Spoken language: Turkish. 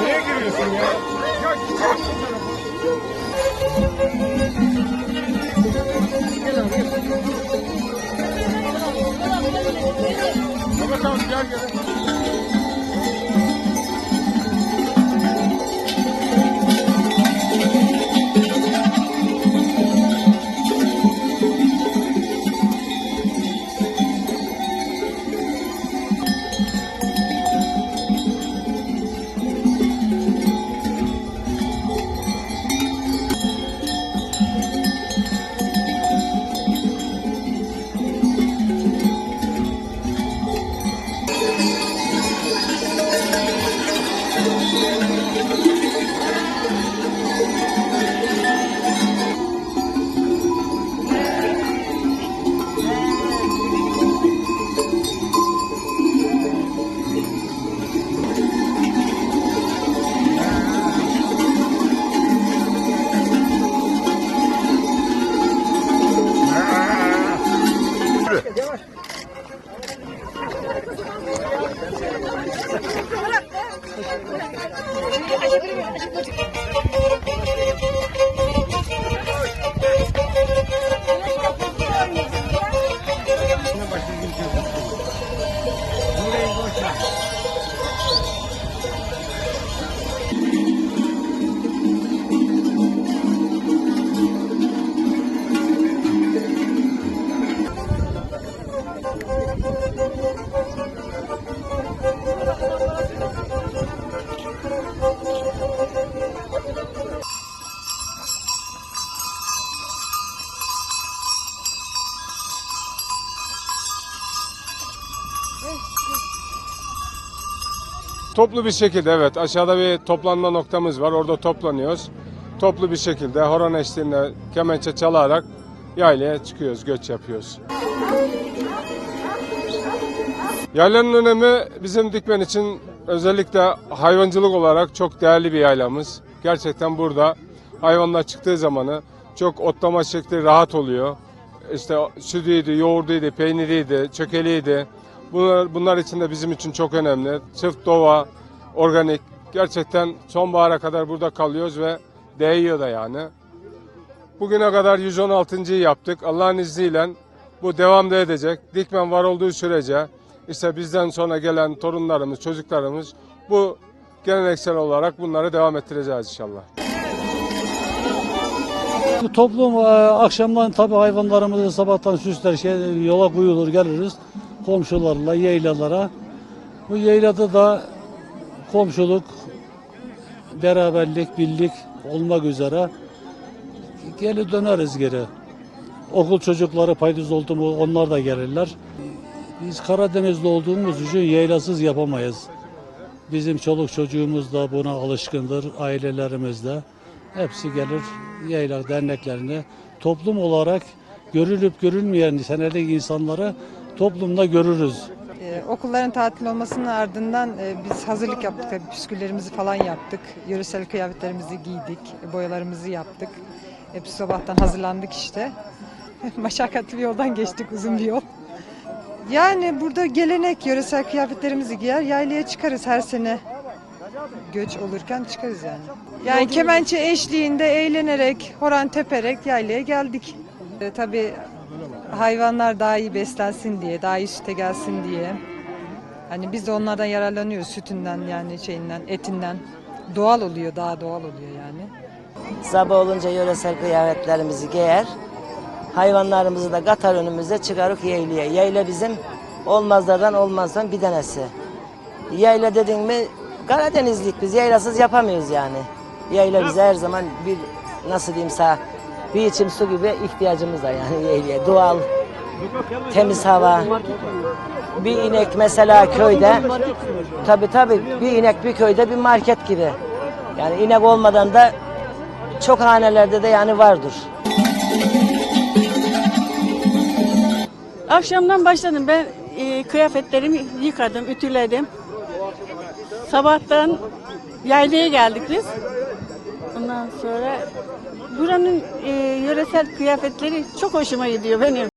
Neye giriyorsun ya? Ya çıkar şu tarafa. Mehmet abi gel gel. Toplu bir şekilde evet aşağıda bir toplanma noktamız var. Orada toplanıyoruz. Toplu bir şekilde horon eşliğinde kemençe çalarak yaylaya çıkıyoruz, göç yapıyoruz. Yaylanın önemi bizim Dikmen için özellikle hayvancılık olarak çok değerli bir yaylamız. Gerçekten burada hayvanlar çıktığı zamanı çok otlama şekli rahat oluyor. İşte sütüydü, yoğurduydu, peyniriydi, çökeliydi. Bunlar, bunlar için de bizim için çok önemli. Çift dova, organik. Gerçekten sonbahara kadar burada kalıyoruz ve değiyor da yani. Bugüne kadar 116.yı yaptık. Allah'ın izniyle bu devam da edecek. Dikmen var olduğu sürece işte bizden sonra gelen torunlarımız, çocuklarımız bu geleneksel olarak bunları devam ettireceğiz inşallah. Bu Toplum e, akşamdan tabii hayvanlarımızı sabahtan süsler, şey, yola koyulur geliriz komşularla, yaylalara. Bu yaylada da komşuluk, beraberlik, birlik olmak üzere geri döneriz geri. Okul çocukları paydos oldu mu onlar da gelirler. Biz Karadeniz'de olduğumuz için yaylasız yapamayız. Bizim çoluk çocuğumuz da buna alışkındır, ailelerimiz de. Hepsi gelir yayla derneklerine. Toplum olarak görülüp görülmeyen senelik insanları toplumda görürüz. Ee, okulların tatil olmasının ardından e, biz hazırlık yaptık. Tabii püsküllerimizi falan yaptık. Yöresel kıyafetlerimizi giydik. Boyalarımızı yaptık. Hepsi sabahtan hazırlandık işte. Maşakkatli bir yoldan geçtik uzun bir yol. Yani burada gelenek yöresel kıyafetlerimizi giyer yaylaya çıkarız her sene. Göç olurken çıkarız yani. Yani kemençe eşliğinde eğlenerek, horan teperek yaylaya geldik. E, tabii hayvanlar daha iyi beslensin diye, daha iyi süte gelsin diye. Hani biz de onlardan yararlanıyoruz sütünden yani şeyinden, etinden. Doğal oluyor, daha doğal oluyor yani. Sabah olunca yöresel kıyafetlerimizi giyer. Hayvanlarımızı da katar önümüze çıkarıp yaylaya. Yayla bizim olmazlardan olmazdan bir tanesi. Yayla dedin mi Karadenizlik biz yaylasız yapamıyoruz yani. Yayla bize her zaman bir nasıl diyeyim sana bir içim su gibi ihtiyacımız var yani yaylaya. Doğal, temiz hava. Bir inek mesela köyde tabi tabi bir inek bir köyde bir market gibi. Yani inek olmadan da çok hanelerde de yani vardır. Akşamdan başladım. Ben e, kıyafetlerimi yıkadım, ütüledim. Sabahtan yaylaya geldik biz. Ondan sonra buranın e, yöresel kıyafetleri çok hoşuma gidiyor benim.